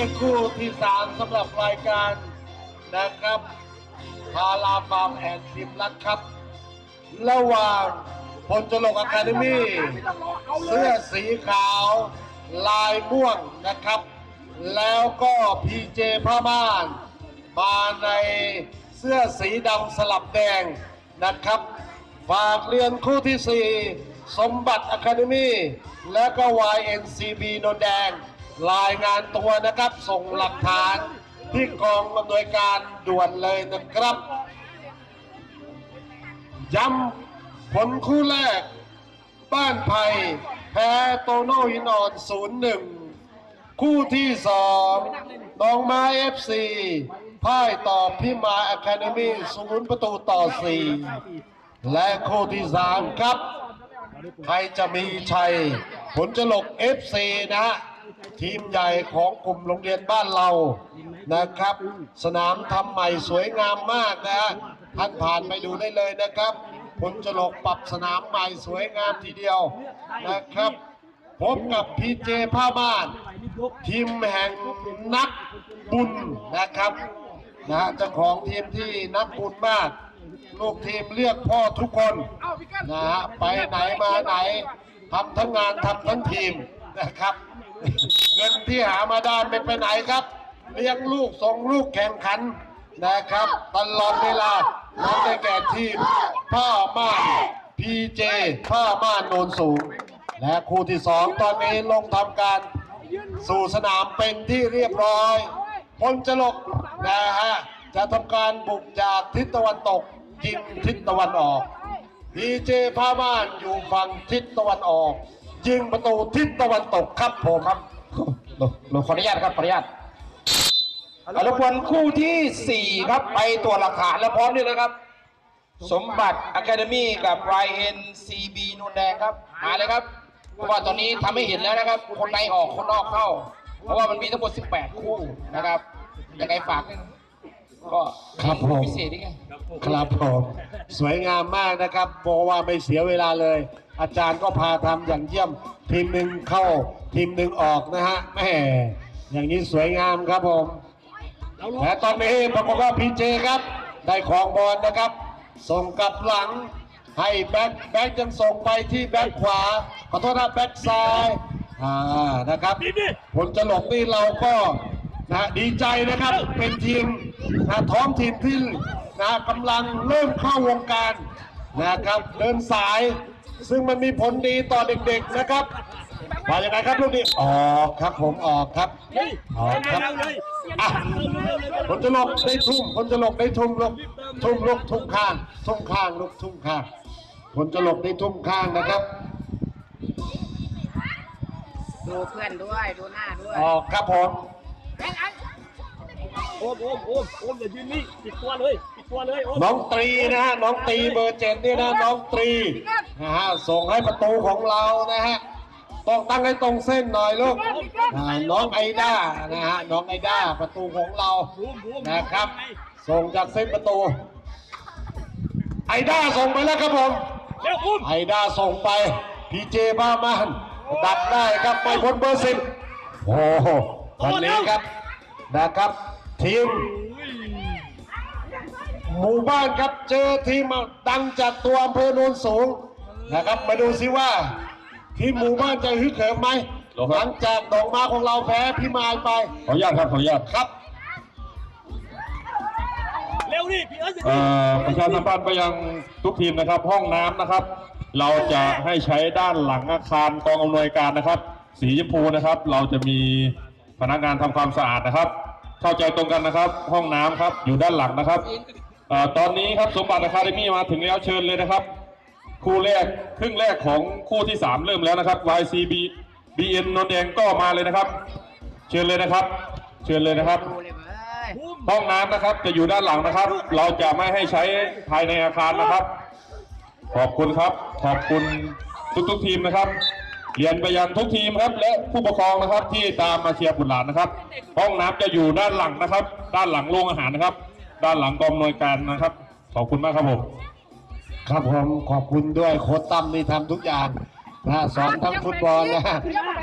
เป็นคู่ที่สามสำหรับรายการนะครับพาราฟาร์มแอนด์ทีมรัดครับ ระหว่างพลจรกอะคาเดมี่เสื้อสีขาว ลายม่วงนะครับ แล้วก็พีเจผ้าม่านมาในเสื้อสีดำสลับแดงนะครับ ฝากเรียนคู่ที่ 4 สมบัติอะคาเดมี่และก็ YNCB นนแดง รายงานตัวนะครับส่งหลักฐานที่กองอำนวยการด่วนเลยนะครับ ย้ำผลคู่แรก บ้านไผ่แพ้โตโน่หินอ่อน0-1คู่ที่สองน้องม้เอฟซีพ่ายต่อพี่มาอะคาเดมี่ศูนย์ประตูต่อสี่และคู่ที่สามครับ ใครจะมีชัยผลจะหลก FC นะฮะ ทีมใหญ่ของกลุ่มโรงเรียนบ้านเรานะครับ สนามทำใหม่สวยงามมากนะฮะท่านผ่านไปดูได้เลยนะครับผลจะลกปรับสนามใหม่สวยงามทีเดียวนะครับพบกับพีเจผ้าบ้าน ทีมแห่งนักบุญนะครับนะฮะเจ้าของทีมที่นักบุญมากลูกทีมเรียกพ่อทุกคนนะฮะไปไหนมาไหนทำทั้งงานทำทั้งทีมนะครับ เงินที่หามาได้ไม่ไปไหนครับ เลี้ยงลูกส่งลูกแข่งขันนะครับ ตลอดเวลานั่นได้แก่ทีมผ้าม่านพีเจผ้าม่านโนนสูง และคู่ที่สองตอนนี้ลงทำการสู่สนามเป็นที่เรียบร้อยพลจรกนะฮะจะทำการบุกจากทิศตะวันตกยิงทิศตะวันออกพีเจผ้าม่านอยู่ฝั่งทิศตะวันออก ยิงประตูทิศตะวันตกครับผมครับหนูขออนุญาตครับขออนุญาตรบกวนคู่ที่สี่ครับไปตรวจหลักฐานแล้วพร้อมด้วยนะครับ สมบัติอะคาเดมี่กับ YNCB นูนแดงครับ มาเลยครับ เพราะว่าตอนนี้ทำให้เห็นแล้วนะครับ คนในออกคนนอกเข้า เพราะว่ามันมีทั้งหมด 18 คู่นะครับยังไงฝากด้วยนะก็ครับผมพิเศษนี่ไงครับผมสวยงามมากนะครับบอกว่าไม่เสียเวลาเลย อาจารย์ก็พาทำอย่างเยี่ยม ทีมหนึ่งเข้าทีมหนึ่งออกนะฮะแม่อย่างนี้สวยงามครับผมและตอนนี้ปรากฏว่าพีเจครับ ได้ของบอลนะครับ ส่งกลับหลังให้แบ็คแบ็คยังส่งไปที่แบ็คขวาขอโทษนะแบ็คซ้ายอ่านะครับผลจะหลบนี่เราก็นะดีใจนะครับเป็นทีมนะท้องทีมที่นะกำลังเริ่มเข้าวงการนะครับเดินสาย ซึ่งมันมีผลดีต่อเด็กๆนะครับว่ายังไงครับลูกนี้ออกครับผมออกครับออกครับอะผลจะหลบได้ทุ่มผลจะหลบได้ทุ่มลูกทุ่มลูกทุ่มข้างทุ่มข้างลูกทุ่มข้างผลจะหลบได้ทุ่มข้างนะครับดูเพื่อนด้วยดูหน้าด้วยออกครับผมโอมโอมโอมโอมอย่ายืนนี่ปิดตัวเลย ปิดตัวเลยโอมน้องตรีนะฮะน้องตรีเบอร์เจ็ดนี่นะน้องตรีนะฮะส่งให้ประตูของเรานะฮะต้องตั้งให้ตรงเส้นหน่อยลูกอ่าน้องไอด้านะฮะน้องไอด้าประตูของเราบูมบูมนะครับ ส่งจากเส้นประตู ไอด้าส่งไปแล้วครับผมเร็วอุ้มไอด้าส่งไปพีเจบ้ามานดักได้ครับไม่พ้นเบอร์สิบโอ้โหวันนี้ครับนะครับทีม หมู่บ้านครับเจอทีมดังจากตัวอำเภอโนนสูงนะครับ มาดูซิว่า ทีมหมู่บ้านจะฮึกเหิมไหมหลังจากดอกมาของเราแพ้พี่มายไป ขออนุญาตครับขออนุญาตครับเร็วดิพี่เอิร์ธอย่าเอ่ยืนอประชาสัมพันธ์ไปยังทุกทีมนะครับ ห้องน้ำนะครับ เราจะให้ใช้ด้านหลังอาคารกองอำนวยการนะครับ สีชมพูนะครับ เราจะมีพนักงานทำความสะอาดนะครับ เข้าใจตรงกันนะครับ ห้องน้ำครับอยู่ด้านหลังนะครับเอ่อ ตอนนี้ครับสมบัติอะคาเดมี่มาถึงแล้วเชิญเลยนะครับ คู่แรกครึ่งแรกของคู่ที่สามเริ่มแล้วนะครับ YCB BN นนแดงก็มาเลยนะครับ เชิญเลยนะครับ เชิญเลยนะครับห้องน้ำนะครับจะอยู่ด้านหลังนะครับ เราจะไม่ให้ใช้ภายในอาคารนะครับ ขอบคุณครับ ขอบคุณทุกๆทีมนะครับ เรียนไปยังทุกทีมครับ และผู้ปกครองนะครับที่ตามมาเชียร์บุตรหลานนะครับ ห้องน้ำจะอยู่ด้านหลังนะครับ ด้านหลังโรงอาหารนะครับ ด้านหลังกองอำนวยการนะครับ ขอบคุณมากครับผมครับผมขอบคุณด้วยโค้ชตั้มนี่ทำทุกอย่างนะสอนทั้งฟุตบอลนะ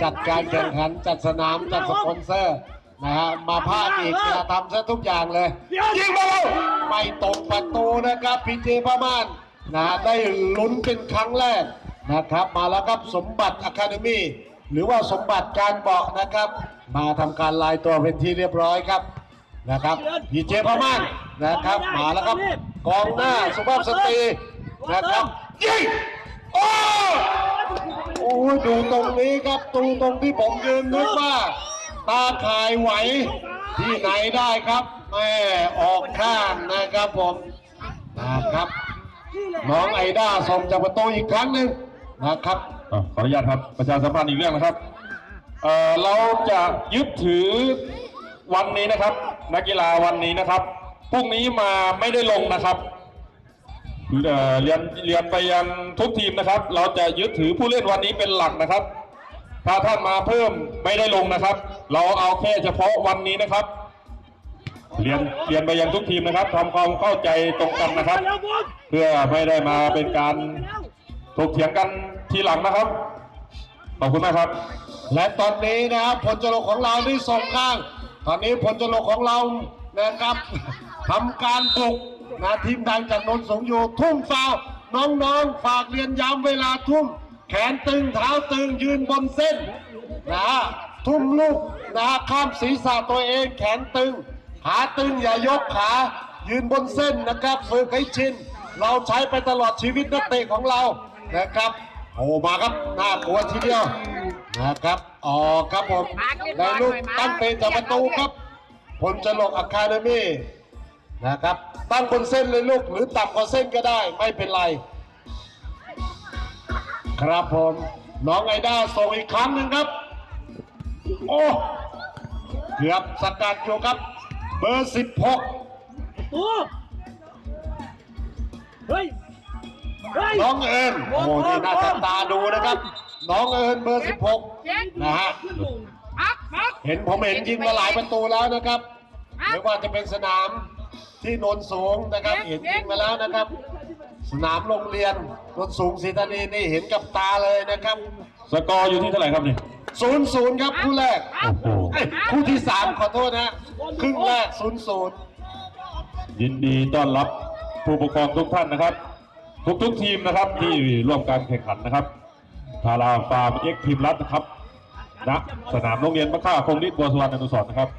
จัดการแข่งขันจัดสนามจัดสปอนเซอร์นะฮะมาพากอีกจะทำซะทุกอย่างเลยเดี๋ยวยิงมาแล้วไม่ตรงประตูนะครับพีเจพม่านนะได้ลุ้นเป็นครั้งแรกนะครับ มาแล้วครับสมบัติอะคาเดมี่หรือว่าสมบัติการเบาะนะครับ มาทำการลายตัวเป็นที่เรียบร้อยครับ นะครับพีเจพม่านนะครับมาแล้วครับกองหน้าสุภาพสตรีนะครับยิงโอ้โอ้ยดูตรงนี้ครับดูตรงที่ผมยืนนึกว่า ตาข่ายไหวที่ไหนได้ครับแม่ออกข้างนะครับผมนะครับน้องไอด้าส่งจากประตูอีกครั้งหนึ่งนะครับอะขออนุญาตครับประชาสัมพันธ์อีกเรื่องนะครับเอ่อเราจะยึดถือ วันนี้นะครับ นักกีฬาวันนี้นะครับพรุ่งนี้มาไม่ได้ลงนะครับเเรียนเรียนไปยังทุกทีมนะครับ เราจะยึดถือผู้เล่นวันนี้เป็นหลักนะครับ ถ้าท่านมาเพิ่มไม่ได้ลงนะครับ เราเอาแค่เฉพาะวันนี้นะครับ เรียนเรียนไปยังทุกทีมนะครับทำความเข้าใจตรงกันนะครับ เพื่อไม่ได้มาเป็นการถกเถียงกันทีหลังนะครับ ขอบคุณมากครับ และตอนนี้นะครับผลจรกของเราที่ส่งข้าง ตอนนี้ผลจรกของเรานะครับทำการปลุกนะทีมดังจากนนสงอยู่ทุ่มฟาวน้องๆ ฝากเรียนย้ำเวลาทุ่ม แขนตึงเท้าตึงยืนบนเส้นนะทุ่มลูกนะฮะข้ามศีรษะตัวเองแขนตึง ขาตึงอย่ายกขายืนบนเส้นนะครับฝึกให้ชินเราใช้ไปตลอดชีวิตนักเตะของเรานะครับโอ้มาครับน่ากลัวทีเดียว นะครับออกครับผมในลูกตั้งเตะจากประตูครับพลจรกอะคาเดมี่นะครับ ตั้งบนเส้นเลยลูกหรือต่ำกว่าเส้นก็ได้ไม่เป็นไร ครับผมน้องไอด้าส่งอีกครั้งหนึ่งครับ โอ้เกือบสกัดอยู่ครับ เบอร์16โอ้เฮ้ยเฮ้ยน้องเอิญโอ้โหนี่น่าจับตาดูนะครับ น้องเอิญเบอร์ 16 นะฮะปั๊บปั๊บเห็นผมเห็นยิงมาหลายประตูแล้วนะครับไม่ว่าจะเป็นสนามที่โนนสูงนะครับ เห็นยิงมาแล้วนะครับ สนามโรงเรียนโนนสูงศรีธานีนี่เห็นกับตาเลยนะครับ สกอร์อยู่ที่เท่าไหร่ครับนี่ศูนย์ศูนย์ครับคู่แรกโอ้โหเอ้ยคู่ที่สามขอโทษนะฮะครึ่งแรกศูนย์ศูนย์ยินดีต้อนรับผู้ปกครองทุกท่านนะครับ ทุกทุกๆทีมนะครับที่ร่วมการแข่งขันนะครับ ทาราฟาร์มเอ็กทีมรัฐนะครับณสนามโรงเรียนมะค่าคงฤทธิ์บัวสุวรรณอนุสรณ์นะครับ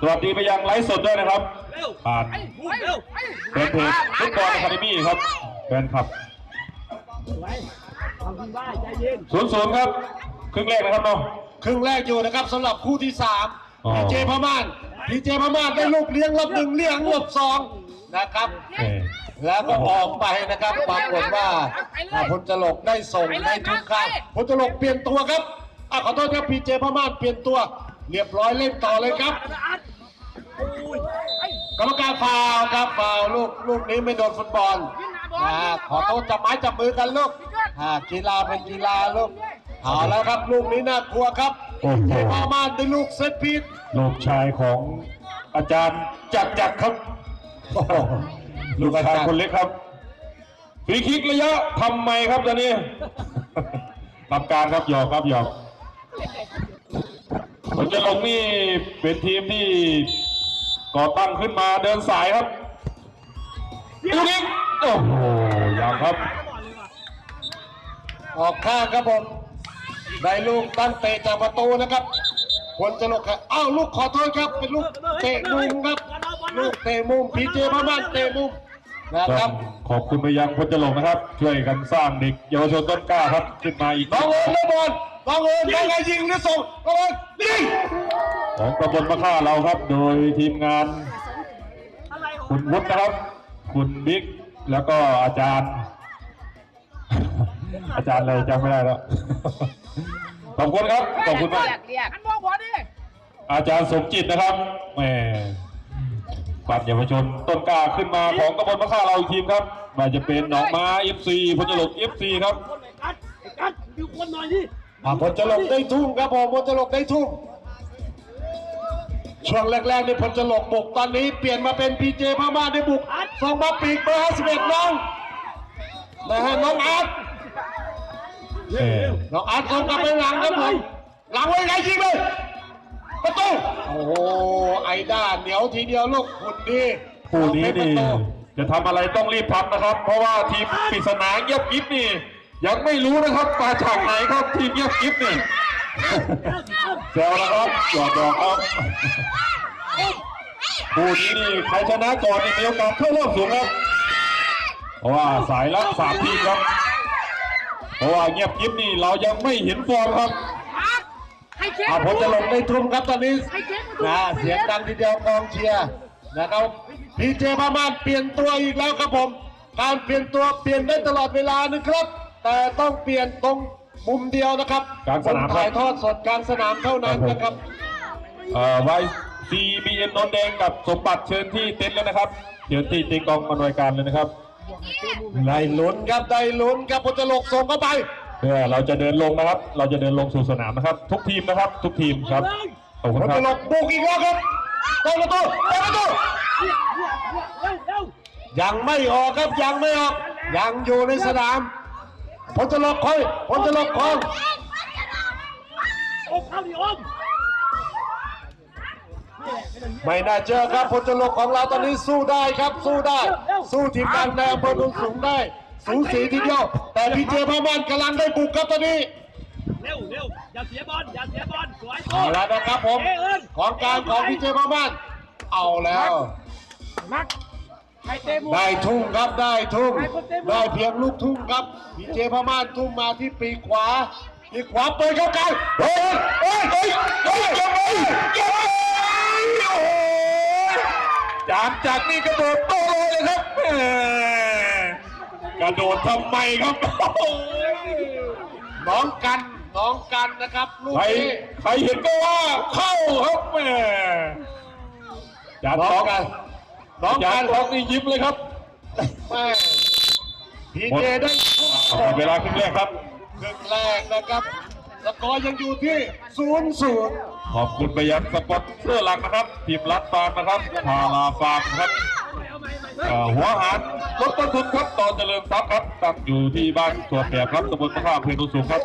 สวัสดีไปยังไลฟ์สดด้วยนะครับผ่านเร็วแฟนเพจฟุตบอลอะคาเดมี่ครับแฟนคลับศูนย์ศูนย์ครับครึ่งแรกนะครับน้องครึ่งแรกอยู่นะครับสำหรับคู่ที่สามพีเจพม่านพีเจพม่านได้ลูกเลี้ยงรอบหนึ่งเลี้ยงรอบสอง นะครับ เอ่อแล้วก็ออกไปนะครับปรากฏว่าอ่าพลจรกได้ส่งได้ทุกข้างพลจรกเปลี่ยนตัวครับอะขอโทษครับพีเจพม่านเปลี่ยนตัว เรียบร้อยเล่นต่อเลยครับอัดโอ้ยกรรมการฟาวล์ครับฟาวล์ลูกลูกนี้ไม่โดนฟุตบอลอ่าขอโทษจับไม้จับมือกันลูกอ่ากีฬาเป็นกีฬาลูกเอาแล้วครับลูกนี้น่ากลัวครับโอ้โห เจพม่านได้ลูกเซตพีท ลูกชายของอาจารย์จักรจักรครับ โอ้โหลูกชายคนเล็กครับฟรีคิกระยะทำไมครับตอนนี้ทำการครับหยอกครับหยอกผลจะลงนี่เป็นทีมที่ก่อตั้งขึ้นมาเดินสายครับลูกนี้โอ้โหยังครับ ออกข้างครับผมได้ลูกตั้งเตะจากประตูนะครับพลจรกครับอ้าวลูกขอโทษครับเป็นลูกเตะมุมครับ ลูกเตะมุมพีเจพม่านเตะมุมนะคต้รัอบงขอบคุณไปยังพจน์ลงนะครับ ช่วยกันสร้างเด็กเยาวชนต้นกล้าครับขึ้นมาอีกน้องเอิญน้องบอลน้องเอิญยังไงยิงหรือส่งน้องเอิญยิงของตำบลมะค่าเราครับ โดยทีมงานอะไรของคุณวุฒินะครับ คุณบิ๊กแล้วก็อาจารย์ อาจารย์อะไรจำไม่ได้แล้วขอบคุณครับขอบคุณมากเรียกเรียกอันบอกหัวดิอาจารย์สมจิตนะครับแหม ปัดเยาวชนต้นกล้าขึ้นมาของตำบลมะค่าเราอีกทีมครับไมาจะเป็นหนองม้า FC พจน์ลง FC ครับคนไหนกัดไอ้กัดดูคนหน่อยดิอะพลจรกได้ทุ่มครับผมพลจรกได้ทุ่มช่วงแรกๆนี่พลจรกบุกตอนนี้เปลี่ยนมาเป็นพีเจพม่านได้บุกส่งมาปีกเบอร์51น้องนะฮะน้องอาร์ตเออน้องอาร์ตส่งกลับไปหลังครับผมหลังไว้ไงยิงเลย ประตู โอ้โห ไอด้าเหนียวทีเดียวลูกหุ่นดีคู่นี้เอาเป็นี่ประตูจะทำอะไรต้องรีบทำนะครับ เพราะว่าทีมปริศนาเงียบกิ๊บนี่ ยังไม่รู้นะครับมาจากไหนครับทีมเงียบกิ๊บนี่แซวนะครับหยอดดอกครับคู่นี้นี่ใครชนะก่อนนี่มีโอกาสเข้ารอบสูงครับ เพราะว่าสายลับสามทีมครับ เพราะว่าเงียบกิ๊บนี่เรายังไม่เห็นฟอร์มครับพักให้เช็ค อ่าผมจะลงในทุ่มครับตอนนี้ให้เช็คมาดูนะเสียงดังทีเดียวกองเชียร์นะครับพีเจพม่านเปลี่ยนตัวอีกแล้วครับผม การเปลี่ยนตัวเปลี่ยนได้ตลอดเวลานะครับ แต่ต้องเปลี่ยนตรงมุมเดียวนะครับกลางสนามครับถ่ายทอดสดกลางสนามเท่านั้นนะครับเอ่อไว้ CBN นนท์แดงกับสมบัติเชิญที่เต็นท์แล้วนะครับ เดี๋ยวตีตีกองมารายการเลยนะครับ ได้ลุ้นครับได้ลุ้นครับพจลกส่งเข้าไป เพื่อเราจะเดินลงนะครับ เราจะเดินลงสู่สนามนะครับ ทุกทีมนะครับ ทุกทีมครับขอบคุณพคจรับลกบุกอีกแล้วครับได้ประตูได้ประตูเร็วเร็วยังไม่ออกครับยังไม่ออก ยังอยู่ในสนามพจลกคอยพจลกคอยโอ้เข้าดิโอมไม่น่าเชื่อครับพลจรกของเราตอนนี้สู้ได้ครับ สู้ได้ สู้ทีมงานแนวพลงสูงได้ สูสีทีเดียว แต่พีเจพม่านกำลังได้บุกครับตอนนี้เร็วเร็วอย่าเสียบอลอย่าเสียบอลสวยเอาแล้วนะครับผมเอิญของกลารของพีเจพม่านเอาแล้วมักให้เตะมุมได้ทุ่งครับได้ทุ่งได้เพียงลูกทุ่งครับพีเจพม่านทุ่งมาที่ปีกขวาปีกขวาเปิดเข้ากลางเฮ้ยเฮ้ยเฮ้ยเฮ้ยยังไงยังไงโอ้โหจามจากนี่กระโดดโตเลยครับแหม่ กระโดดทำไมครับโอ้ย น้องกันน้องกันนะครับลูกใครนี้ ใครเห็นก็ว่าเข้าครับแหม่จานน้ทอองงกันน้องจากันนทองนี่ยิ้มเลยครับแม่พีเจได้หมดเวลาครึ่งแรกครับ ครึ่งแรกนะครับสกอร์ยังอยู่ที่ศูนย์ศูนย์ขอบคุณไปยังสปอนเซอร์หลักนะครับทีมรัฐฟาร์มนะครับพาราฟาร์มครับเอ่อ หัวหารลดต้นทุนครับต่อเจริญทรัพย์ครับตั้งอยู่ที่บ้านสวนแปบครับตำบลมะข่าอำเภอโนนสูงครับ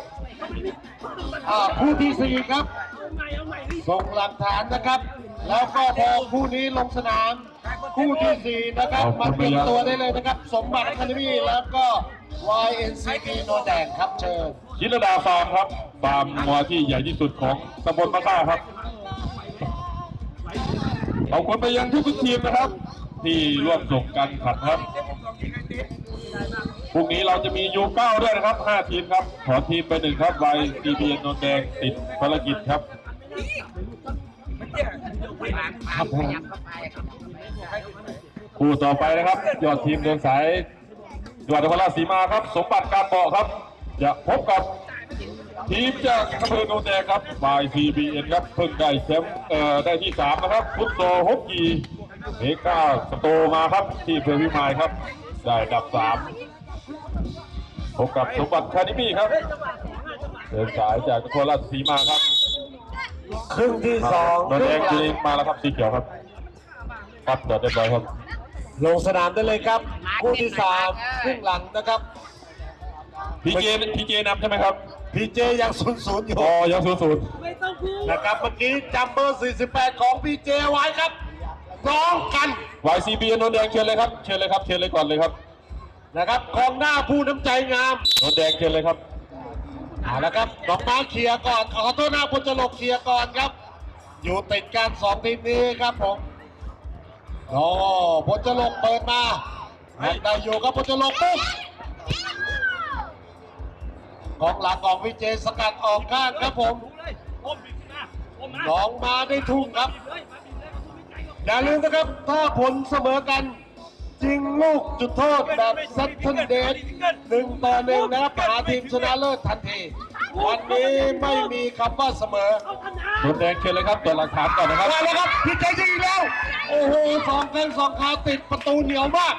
อ่าคู่ที่สี่ครับส่งหลักฐานนะครับ แล้วก็พอคู่นี้ลงสนาม คู่ที่สี่นะครับขอบคุมาณเตรียมไปยังตัวได้เลยนะครับ สมบัติอะคาเดมี่แล้วก็ YNCP โนนแดงครับเชิญชิรดาฟาร์มครับฟาร์มงัวที่ใหญ่ที่สุดของตำบลมะข่าครับขอบคุณไปยังทุกๆทีมนะครับ ที่ร่วมส่งการขันครับพรุ่งนี้เราจะมียูเก้าด้วยนะครับ 5 ทีมครับ ขอทีมไปหนึ่งครับไวซีเบียนนแดงติดภารกิจครับครับคู่ต่อไปนะครับ ยอดทีมเดินสายจังหวัดนครราชสีมาครับ สมบัติการเบาะครับ จะพบกับทีมจากอำเภอโนนแดงครับบาย CBN ครับ เพิ่งได้แชมป์ได้ที่ 3 นะครับ ฟุตโซฮกกี เมกาสโตมาครับที่อำเภอพิมายครับ ได้อันดับ3พบกับสมบัติคานิมี่ครับเดินสายจากนครราชสีมาครับครึ่งที่สองนนท์แดงจีนมาแล้วครับสีเขียวครับครับจอดเรียบร้อยครับ ลงสนามได้เลยครับคู่ที่สามครึ่งหลังนะครับพีเจพีเจนำใช่ไหมครับพีเจยังศูนย์ศูนย์อยู่อ๋อยังศูนย์ศูนย์นะครับเมื่อกี้จำเบอร์ 48 ของพีเจไว้ครับ น้องกัน YCB นนท์แดงเชิญเลยครับ เชิญเลยครับ เชิญเลยก่อนเลยครับ นะครับกองหน้าผู้น้ำใจงามนนท์แดงเชิญเลยครับเอาละครับดอกไม้เคลียร์ก่อน ขอโทษหน้าพลจรกเคลียร์ก่อนครับ อยู่ติดกันสองทีมนี้ครับผมโอ้พลจรกเปิดมาได้อยู่ครับพลจรกปุ๊บกองหลังของวิเจสกัดออกข้างครับผมโอมบิดนะโอมนะน้องมาได้ทุ่งครับ อย่าลืมนะครับ ถ้าผลเสมอกันจริงลูกจุดโทษแบบซัตเทนเดทหนึ่งต่อหนึ่งนะครับหาทีมชนะเลิศทันที วันนี้ไม่มีคำว่าเสมอนนท์แดงเชิญเลยครับตัวจหลักฐานก่อนนะครับมาแล้วครับพี่ใจจริงแล้ว โอ้โหสองแข้งสองขาติดประตูเหนียวมาก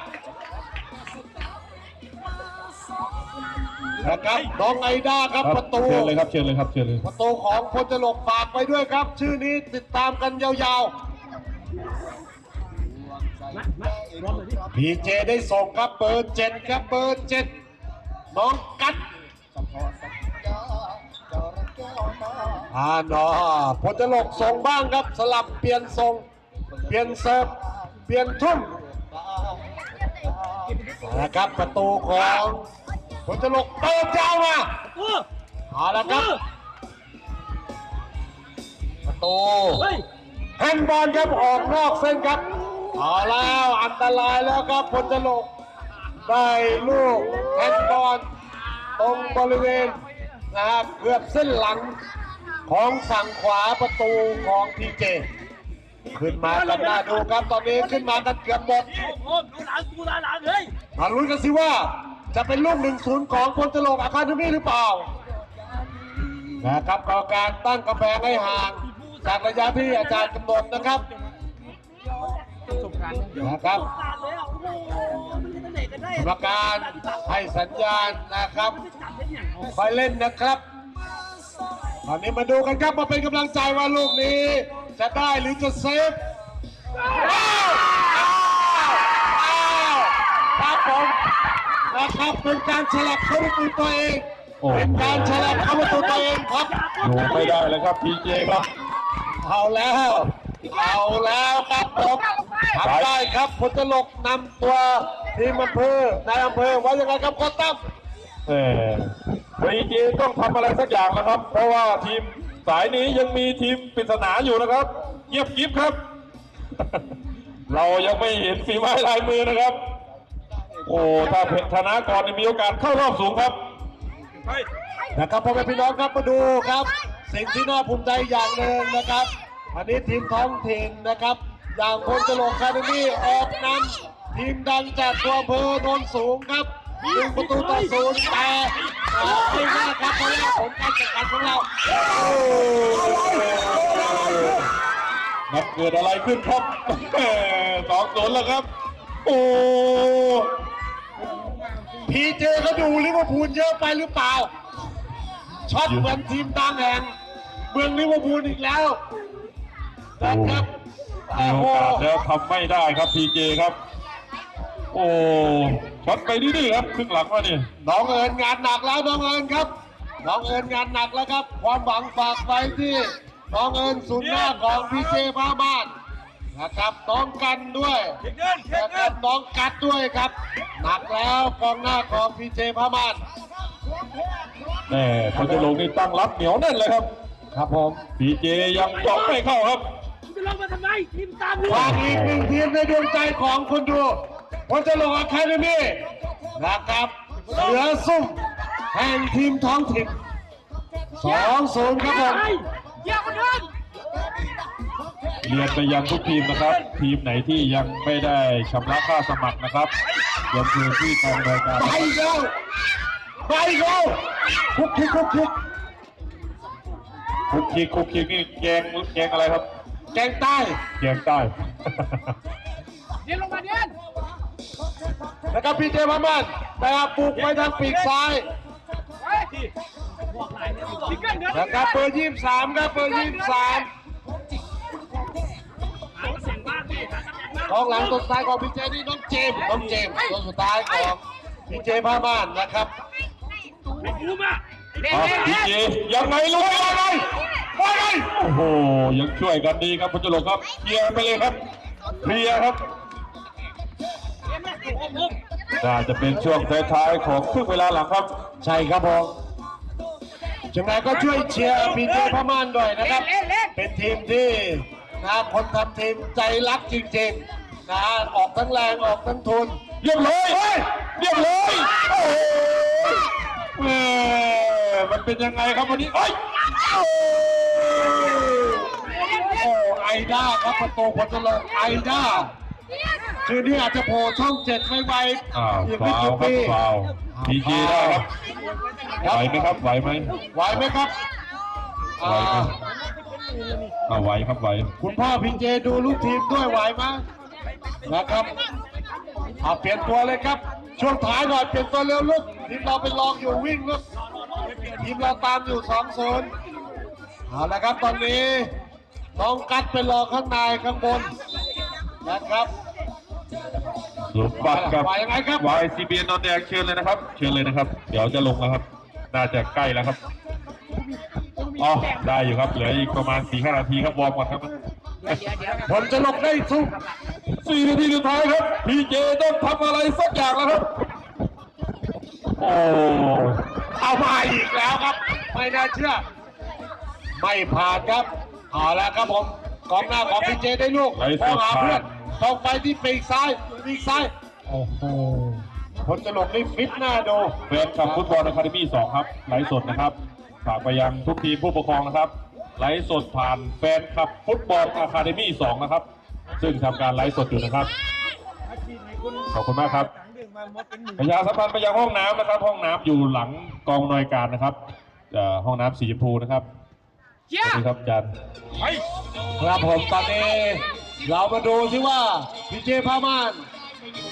นะครับน้องไอด้าครับครับประตูเชิญเลยครับเชิญเลยครับเชิญเลยประตูของพลจรกฝากไว้ด้วยครับ ชื่อนี้ติดตามกันยาวๆ พีเจได้ส่งครับเบอร์เจ็ดครับเบอร์เจ็ดน้องกัดอ่านอพลจรกส่งบ้างครับสลับเปลี่ยนทรงเปลี่ยนเซิร์ฟเปลี่ยนทุ่มนะครับประตูของพลจรกเติมยาวมาเออเอาละเอครับอประตูเฮ้ยแฮนด์บอลครับออกนอกเส้นครับ เอาแล้วอันตรายแล้วครับพลจรกได้ลูกแฮนด์บอลตรงบริเวณนะครับเกือบเส้นหลังของฝั่งขวาประตูของพีเจ ขึ้นมากันหน้าดูครับตอนนี้ขึ้นมากันเกือบหมดโอ้โหดูหลังดูหลังหลังเฮ้ยมาลุ้นกันสิว่าจะเป็นลูกหนึ่งศูนย์ของพลจรกอาคาเดมี่หรือเปล่านะครับกรรมการตั้งกำแพงให้ห่าง จากระยะที่อาจารย์กำหนดนะครับ นะครับตัดเลยอะโอ้โหมันจะเตะกันได้กรรมการให้สัญญาณนะครับจับได้ยังไงคอยเล่นนะครับตอนนี้มาดูกันครับมาเป็นกำลังใจว่าลูกนี้ จะได้หรือจะเซฟอ้าวอ้าวอ้าวครับผมนะครับเป็นการฉลับเข้าประตูตัวเอง โอ้ เป็นการฉลับเข้าประตูตัวเองครับดูไม่ได้เลยครับพีเจครับ เอาแล้ว เอาแล้วครับผม ทำได้ครับพลตลกนำตัวทีมอำเภอนายอำเภอว่ายังไงครับโค้ชตั้มเออพีเจต้องทำอะไรสักอย่างนะครับ เพราะว่าทีมสายนี้ยังมีทีมปริศนาอยู่นะครับ เงียบกริฟครับ เรายังไม่เห็นฝีไม้ลายมือนะครับ โอ้ถ้าเพชรธนากรนี่มีโอกาสเข้ารอบสูงครับนะครับพ่อแม่พี่น้องครับมาดูครับ สิ่งที่น่าภูมิใจอย่างหนึ่งนะครับ อันนี้ทีมท้องถิ่นนะครับ อย่างพลตลกคาเดมี่ออกนำทีมดังจากตัวอำเภอโนนสูงครับหนึ่งประตูต่อศูนย์แต่ออกไม่ได้ครับเพราะว่าผลการแข่งขันของเรานับเกิดอะไรขึ้นครับสองศูนย์แล้วครับ โอ้พีเจเขาดูลิเวอร์พูลเยอะไปหรือเปล่าช็อตเหมือนทีมดังแห่งเมืองลิเวอร์พูลอีกแล้วนะครับ มีโอ้โอโหกาสแล้วทำไม่ได้ครับพีเจครับ โอ้ช็อตไปดื้อๆครับครึ่งหลังว่านี่น้องเอิญงานหนักแล้วน้องเอิญครับน้องเอิญงานหนักแล้วครับ ความหวังฝากไว้ที่น้องเอิญศูนย์หน้าของพีเจพาบ้านนะครับน้องกันด้วยเดินเดินะนครับน้องกัดด้วยครับ หนักแล้วกองหน้าของพีเจพาบ้านแม่พลจะลงนี่ตั้งรับเหนียวแน่นเลยครับ ครับผมพีเจยังบล็อกไม่เข้าครับ จะลงมาทำไมทีมตามอยู่ฝากอีกหนึ่งทีมในดวงใจของคนดูพลจะลงอะคาเดมี่นะครับเสือซุ่มแห่งทีมท้องถิ่นสองศูนย์ครับผมเยี่ยมคนเดินเรียนไปยังทุกทีมนะครับ ทีมไหนที่ยังไม่ได้ชำระค่าสมัครนะครับเรียนเชิญที่ทางรายการไปอีกแล้วไปอีกแล้วคุกคิกคุกคิกคุกคิกคุกคิกนี่แกงแกงอะไรครับ แกงใต้แกงใต้เดินลงมาเดินนะครับพีเจพามันแต่ปลูกไว้ทางปีกซ้ายพิกเกิลเดินนะครับเบอร์ยี่สามครับเบอร์ยี่สามกองหลังตัวซ้ายของพีเจนี่น้องเจมส์น้องเจมส์ตัวสุดท้ายของพีเจพามันนะครับกูมาอ้าวพีเจยังไงลูกว่าไงว่าไง โอ้โหยังช่วยกันดีครับพุทธลงครับเคลียร์ไปเลยครับเคลียร์ครับน่าจะเป็นช่วงท้ายๆของครึ่งเวลาหลังครับ ใช่ครับผมยังไงก็ช่วยเชียร์พีเจพามันด้วยนะครับ เป็นทีมที่นะคนทำทีมใจรักจริงๆนะออกทั้งแรงออกทั้งทุนเรียบร้อยเรียบร้อยโอ้โหแหม่มันเป็นยังไงครับวันนี้เอ้ยโอ้ไอ ด้าครับประตูพลตลกไอด้าคืนนี้อาจจะโผล่ช่องเจ็ดไม่ไวอ้าวอีกไม่ฟาวกี่ครับปีฟาวพีจีได้ครับไหวไหมครับไหวไหมไหวไหมครับไหวอ่าไหมอ่าไหวครับไหวคุณพ่อพีเจดูลูกทีมด้วยไหวไหมนะครับเอาเปลี่ยนตัวเลยครับ ช่วงท้ายหน่อยเปลี่ยนตัวเร็วลูกทีมเราเป็นรองอยู่วิ่งลูกทีมเราตามอยู่สองศูนย์เอาละครับตอนนี้ น้องกัดเป็นรอข้างในข้างบนนะครับสมบัติกับไหวยังไงครับวายซีบีนอนแดงเชิญเลยนะครับ เชิญเลยนะครับ เดี๋ยวจะลงแล้วครับ น่าจะใกล้แล้วครับอ๋อได้อยู่ครับ เหลืออีกประมาณ4ี่ห้านาทีครับวอร์มก่อนครับผลจะลงได้ทุกสี่นาทีสุดท้ายครับ พีเจต้องทำอะไรสักอย่างแล้วครับ โอ้เอามาอีกแล้วครับ ไม่น่าเชื่อ ไม่ผ่านครับ เอาแล้วครับผมกองหน้าของพีเจได้ลูกไหลพสอดหาผ่าเพื่อนนต้องไปที่ปีกซ้ายปีกซ้ายโอ้โหผลจะลงได้ฟิตหน้าดูแฟนคลับฟุตบอลอะคาเดมี่2ครับไลฟ์สดนะครับฝากไปยังทุกทีมผู้ปกครองนะครับไลฟ์สดผ่านแฟนคลับฟุตบอลอะคาเดมี่2นะครับ ซึ่งทำการไลฟ์สดอยู่นะครับ ขอบคุณมากครับ ประชาสัมพันธ์ไปยังห้องน้ำนะครับ ห้องน้ำอยู่หลังกองหน่วยการนะครับเอ่อห้องน้ำสีชมพูนะครับเชีสยวัสดีครับอาจารย์ ครับผมตอนนี้เรามาดูสิว่าพีเจพามาน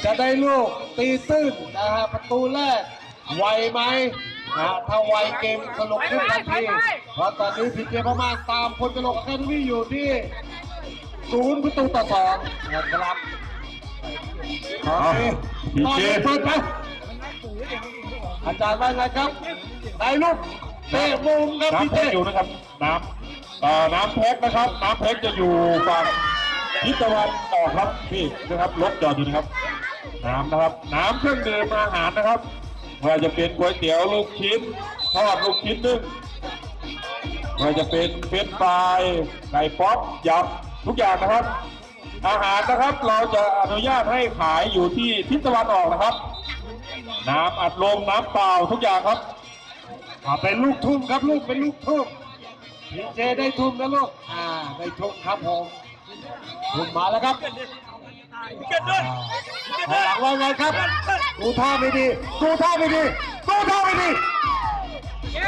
จะได้ลูกตีตื้นนะฮะประตูแรกไวไหมนะถ้าไวเกมสนุกขึ้นทันทีเพราะตอนนี้พีเจพม่านตามพลกระโหลกแคทวีอยู่ที่ศูนย์ประตูต่อสองนะครับตอนนี้พีเจเปิดไปอาจารย์ว่าไงครับได้ลูกเตะมุมครับพีเจอยู่นะครับน้ำ น้ำแพ็กนะครับ น้ำแพ็กจะอยู่ฝั่งทิศตะวันออกครับพี่นะครับรถจอดอยู่นะครับ น้ำนะครับ น้ำเครื่องดื่มอาหารนะครับไม่ว่าจะเป็นก๋วยเตี๋ยวลูกชิ้นทอดลูกชิ้นนึ่งไม่ว่าจะเป็นเฟรนฟรายไก่ป๊อปยำทุกอย่างนะครับ อาหารนะครับเราจะอนุญาตให้ขายอยู่ที่ทิศตะวันออกนะครับ น้ำอัดลมน้ำเปล่าทุกอย่างครับอ่าเป็นลูกทุ่มครับลูกเป็นลูกทุ่มพี เจได้ทุ่มนะลูก อ่า ได้ทุ่มครับผมทุ่มมาแล้วครับเกิดด้วยอ่าหลังว่าไงครับ ดูท่าไม่ดี ดูท่าไม่ดี ดูท่าไม่ดี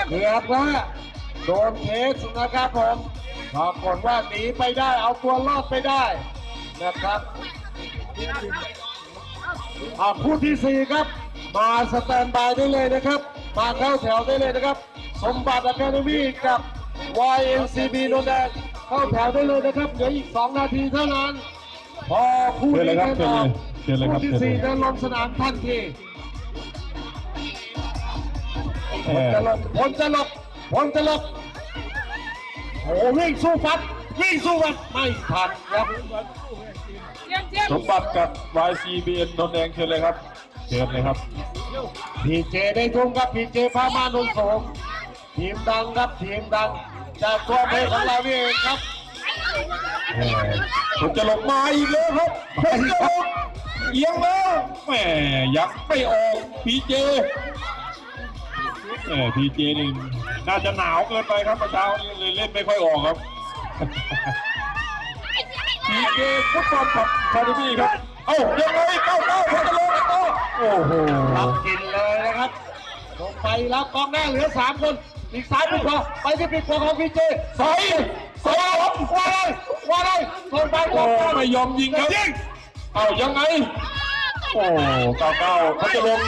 เกือบแล้วโดนเทสนะครับผมปรากฏว่าหนีไปได้ เอาตัวรอดไปได้นะครับอ่าคู่ที่สี่ครับ มาสแตนบายได้เลยนะครับ มาเข้าแถวได้เลยนะครับ สมบัติอะคาเดมี่กับ YNCB โนนแดงเข้าแถวได้เลยนะครับเหลืออีก 2 นาทีเท่านั้น พอคู่เชิญเลนี้ยครับได้ออกเชิญเลยเชิญเลยครับคู่ที่เชิญเลยสี่จะลงสนามทันทีเอผลอจะลงผลจะลงผลจะลงโอ้โหวิ่งสู้ฟัดวิ่งสู้ฟัดไม่ทันครับเชียงเชียงสมบัติกับ YCBN นนท์แดงเชิญเลยครับเชิญเลยครับพีเจได้ทุ่มครับพีเจพามานุนสงทีมดังครับทีมดัง จากตัวเพลของเรานี่เองครับแหมผมจะลงมาอีกแล้วครับผมจะลงเอียงแล้วแหมยังไม่ออกพีเจแหมพีเจนี่น่าจะหนาวเกินไปครับเมื่อเช้านี้เลยเล่นไม่ค่อยออกครับพีเจฟุตบอลกับคาร์ดี้ครับเอ้ายังไงเก้าเก้าผมจะลงแล้วก็โอ้โหรับกินเลยนะครับลงไปแล้วกองหน้าเหลือสามคน อีกซ้ายปีกขวาไปที่ปีกขวาของพีเจส่ใส่ว่าครับว่าอะไรว่าอะไรส่งไปโอ้ไม่ยอมยิงครับยิงเอายังไงโอ้เก้าเก้าเขาจะลง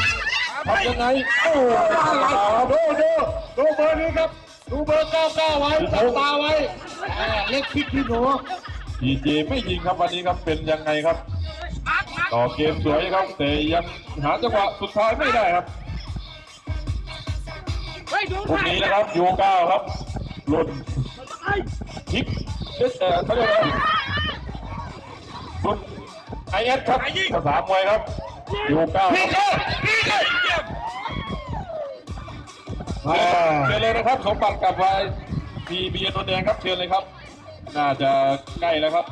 ทำยังไงโอ้อะไรดูดูดูเบอร์นี้ครับดูเบอร์99ไว้จับตาไว้เล็กพิกขี้หนูพีเจไม่ยิงครับวันนี้ครับเป็นยังไงครับ ต่อเกมสวยครับแต่ยังหาจังหวะสุดท้ายไม่ได้ครับ เฮ้ยดูพรุ่งถ่ายนี้นะครับยูเก้าครับ หล่นพลิกเอสเอ่อเขาเรียกอะไรหลุดไอเอสครับภาษามวยครับยูเก้าพีเจพีเจเชิญเลยนะครับ สมบัติกับวายพีบีเอ็นนนท์แดงครับ เชิญเลยครับ น่าจะใกล้แล้วครับ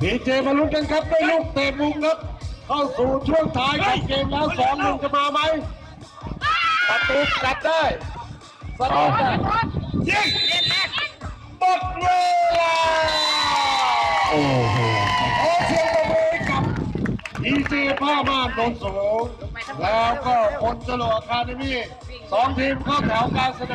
พีเจมาลุ้นกันครับได้ลูกเตะมุมครับ เข้าสู่ช่วงท้ายของเกมแล้ว2 1จะมาไหม ประตูกัดได้สกัดได้ยิงหมดเวลาโอ้โหขอเชียงปรบมือให้กับพีเจผ้าม่านโดนสูง แล้วก็คนจรวดคาเดมี่สองทีมเข้าแถวการแสดง